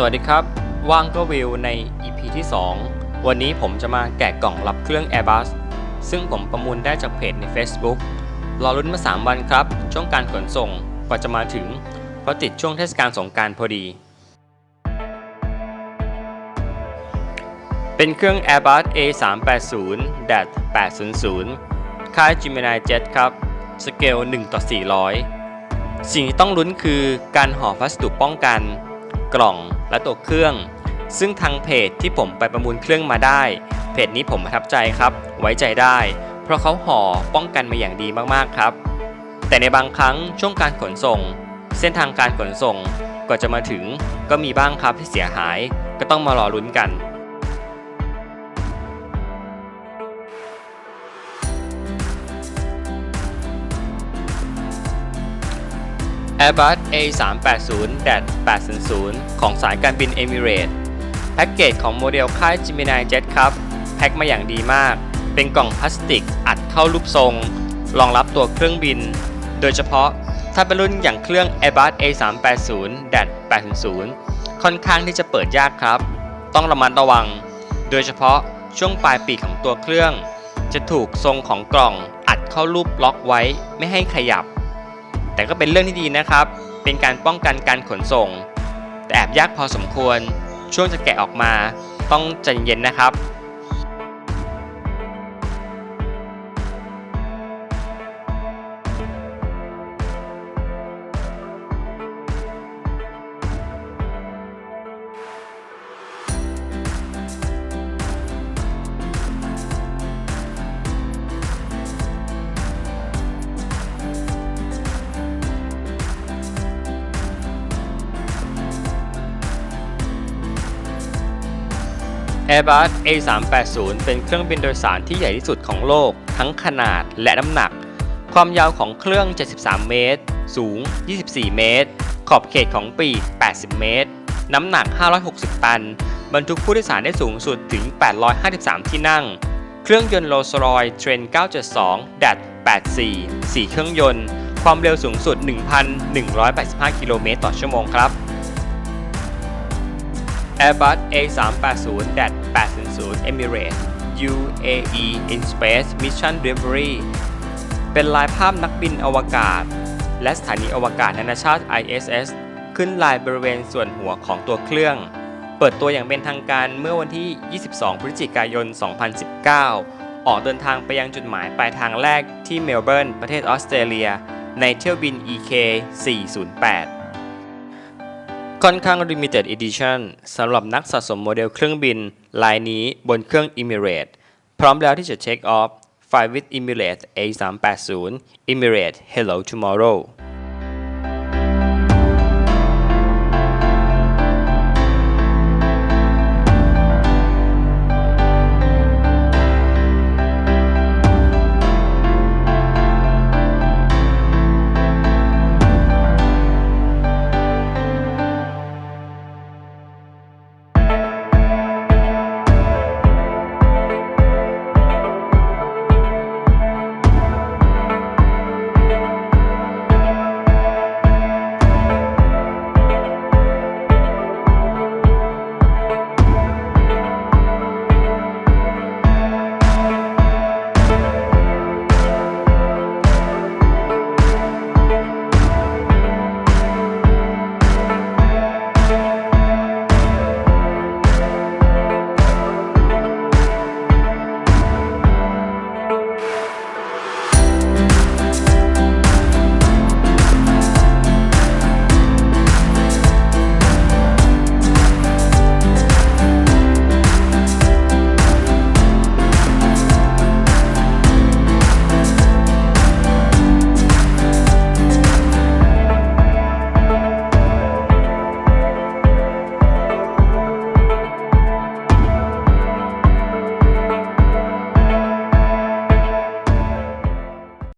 สวัสดีครับ ว่างก็วิวใน EP ที่ 2 วันนี้ผมจะมาแกะกล่องรับเครื่อง Airbus ซึ่งผมประมูลได้จากเพจใน Facebook รอรุ้นมา 3 วันครับ ช่วงการขนส่งกว่าจะมาถึง เพราะติดช่วงเทศกาลสงการพอดี เป็นเครื่อง Airbus A380-800 ค่าย Gemini Jet ครับ สเกล 1 ต่อ 400 สิ่งที่ต้องลุ้นคือการห่อพัสดุป้องกันกล่อง และตัวเครื่อง ซึ่งทางเพจที่ผมไปประมูลเครื่องมาได้ เพจนี้ผมประทับใจครับ ไว้ใจได้ เพราะเขาห่อป้องกันมาอย่างดีมากๆครับ แต่ในบางครั้งช่วงการขนส่ง เส้นทางการขนส่งกว่าจะมาถึงก็มีบ้างครับที่เสียหายก็ต้องมารอลุ้นกัน Airbus A380-800 ของสายการบิน Emirates แพ็กเกจของโมเดลค่าย Gemini Jet ครับแพ็คมาอย่างดีมาก เป็นกล่องพลาสติกอัดเข้ารูปทรง รองรับตัวเครื่องบิน โดยเฉพาะถ้าเป็นรุ่นอย่างเครื่อง Airbus A380-800 ค่อนข้างที่จะเปิดยากครับ ต้องระมัดระวัง โดยเฉพาะช่วงปลายปีกของตัวเครื่อง จะถูกทรงของกล่องอัดเข้ารูปล็อกไว้ไม่ให้ขยับ แต่ก็เป็นเรื่องที่ดีนะครับ เป็นการป้องกันการขนส่ง แต่แอบยากพอสมควร ช่วงจะแกะออกมาต้องใจเย็นนะครับ Airbus A380 เป็นเครื่องบินโดยสารที่ใหญ่ที่สุดของโลก ทั้งขนาดและน้ำหนัก ความยาวของเครื่อง 73 เมตร สูง 24 เมตร ขอบเขตของปีก 80 เมตร น้ำหนัก 560 ตัน บรรทุกผู้โดยสารได้สูงสุดถึง 853 ที่นั่ง เครื่องยนต์ Rolls-Royce Trent 972 DAT 84 4 เครื่องยนต์ ความเร็วสูงสุด 1,185 กิโลเมตรต่อชั่วโมงครับ Airbus 800 Emirates UAE in Space Mission Delivery เป็นลายภาพนักบินอวกาศ และสถานีอวกาศนานาชาติ ISS ขึ้นลายบริเวณส่วนหัวของตัวเครื่อง เปิดตัวอย่างเป็นทางการเมื่อวันที่ 22 พฤศจิกายน 2019 ออกเดินทางไปยังจุดหมายปลายทางแรกที่เมลเบิร์น ประเทศออสเตรเลีย ในเที่ยวบิน EK 408 ค่อนข้าง limited edition สำหรับนักสะสมโมเดลเครื่องบินลายนี้บนเครื่อง Emirates พร้อมแล้วที่จะเช็คออฟ Fly with Emirates A380 Emirates Hello Tomorrow